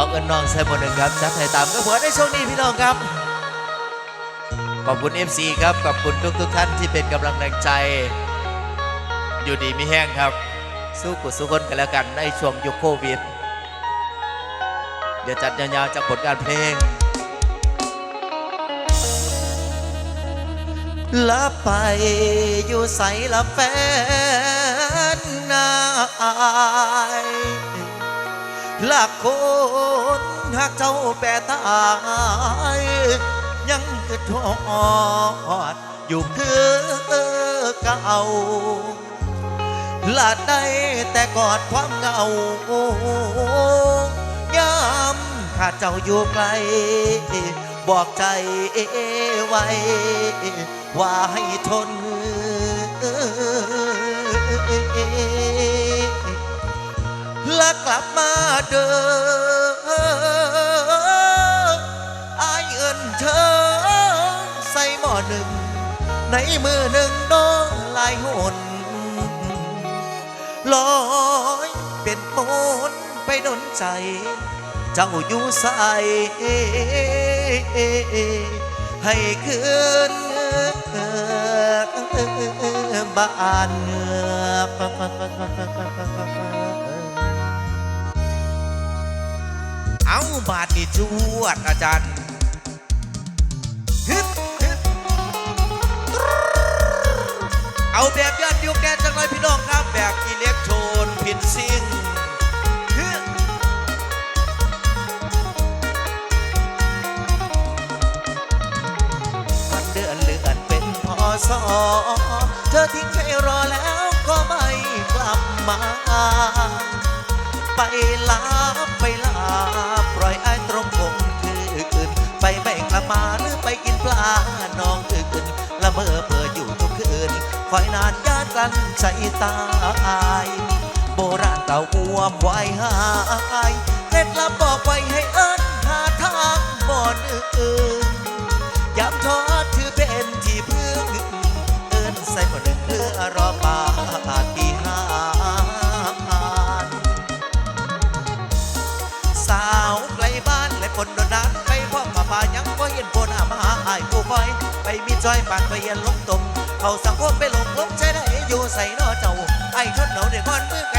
เอาเงินน้องใส่หมดหนึ่งครับจัดให้ตามก็หัวในช่วงนี้พี่น้องครับ ขอบคุณ FC ครับ ขอบคุณทุกทุกๆท่านที่เป็นกำลังแรงใจ อยู่ดีไมีแห้งครับ สู้กุศลคนกันแล้วกันในช่วงยุคโควิด เดี๋ยวจัดยาวๆจากผลการเพลงละไปอยู่ใสละแฟนนาย ละคนหากเจ้าแปรตาย ยังคือทอด อยู่คือเก่าละได้แต่กอดความเหงายามข้าเจ้าอยู่ไกล บอกใจไว้ ว่าให้ทน ละกลับมาเดิมอายเอินเธอใส่หม้อหนึ่ง ในมือหนึ่งโดนลายหนลอยเป็นมนไปดนใจ เจ้าอยู่ใสให้คืนบ้าน เอาบาดนี่จวดอาจารย์ฮึบฮึบเอาแบบยอดยุคแกนจังเลยพี่น้องครับแบบอิเล็กโทรนพินซิงวันเดือนเลือนเป็นพอสอเธอทิ้งให้รอแล้วก็ไม่กลับมา ไปลาไป กันใจตายโบราณเก่าอ้วมไว้หายเคล็ดลับบอกไว้ให้เอิ้นหาทางบ่อนอื่นย้ำทอดถือเป็นที่พึ่งเอิ้นใส่บ่หนึ่งเพื่อรอปาฏิหาริย์สาวไกลบ้านและคนโดนนัดไปพ่อป่าป่ายังก็เห็นโพนามาหาอายผู้คอย ไปมีจอยปานไปเย็นลงตม เขาสังคมไปหลงลงใช้ได้อยู่ใส่นอเจ้าไอ้ทดเหนาเด็กคนมือไก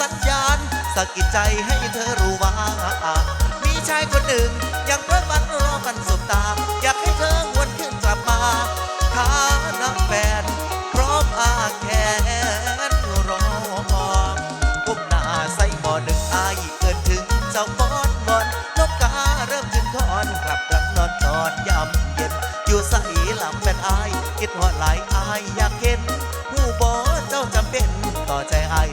สัญญาณสะกิดใจให้เธอรู้ว่า มีชายคนหนึ่ง ยังเพิ่มวันรอกันสบตา อยากให้เธอหวนขึ้นกลับมาฐานะแฟนพร้อมอาแขนรอก้มหน้าใส่บ่อหนึ่งอายเกินถึงเจ้าบอนบอนนกกาเริ่มขึ้นคอนกลับหลังนอนตอนยำเย็น อยู่ใส่หลับเป็นอายคิดหอดหลายอายอยากเห็นผู้บอเจ้าจำเป็นต่อใจอาย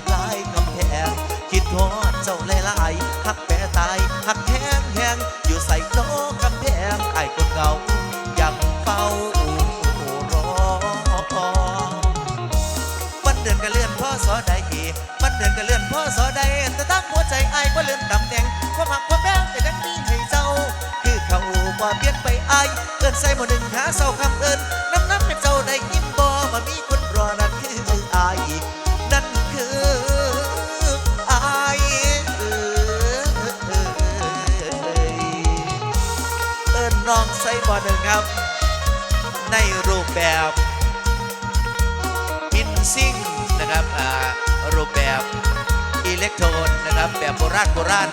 คิดหอดเจ้าหลายๆหักแปรตายหักแห้งแห้งอยู่ใส่โนกำแพงไอ้คนเงายังเฝ้าอรอวันเดือนก็เลื่อนพ่อสอใดวันเดือนก็เลื่อนพ่อสอใดแต่ตั้งหัวใจไอ้ก็เลื่อนตำแหน่งความหักความแบ่งแต่ยังมีให้เจ้า คือเขาว่าเปลี่ยนไปไอ้เอินใส่หมดหนึ่งหาเศร้าคำเอิ้น นน้องใส่บ่หนึ่งครับ ในรูปแบบพินซิ่งนะครับอ่ารูปแบบอิเล็กโทรนนะครับ แบบโบราณโบราณ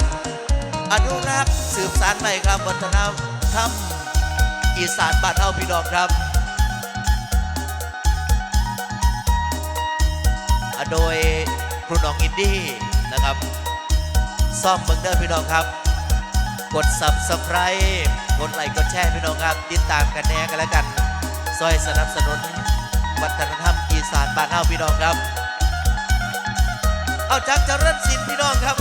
อนุรักษ์สืบสานไปครับวัฒนธรรมอีสานบ้านเฮาพี่น้องครับอ่าโดยครูน้องอินดี้นะครับซ่อมเบิงเดอร์พี่น้องครับ กด subscribe กดไลค์กดแชร์พี่น้องครับติดตามกันแน่กันแล้วกันซอยสนับสนุนวัฒนธรรมอีสานบ้านเฮาพี่น้องครับ เอาจากเจริญศิลป์พี่น้องครับ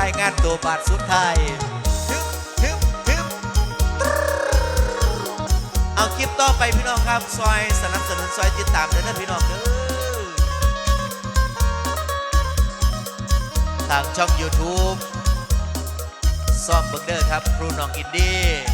รายงานตัวบาทสุดท้ายฮึบฮึบฮึบเอาคลิปต่อไปพี่น้องครับ ซอยสนับสนุนซอยติดตามเด้อนะพี่น้องเด้อทางช่อง YouTube ซอมเบิกเดอร์ครับครูน้องอินดี้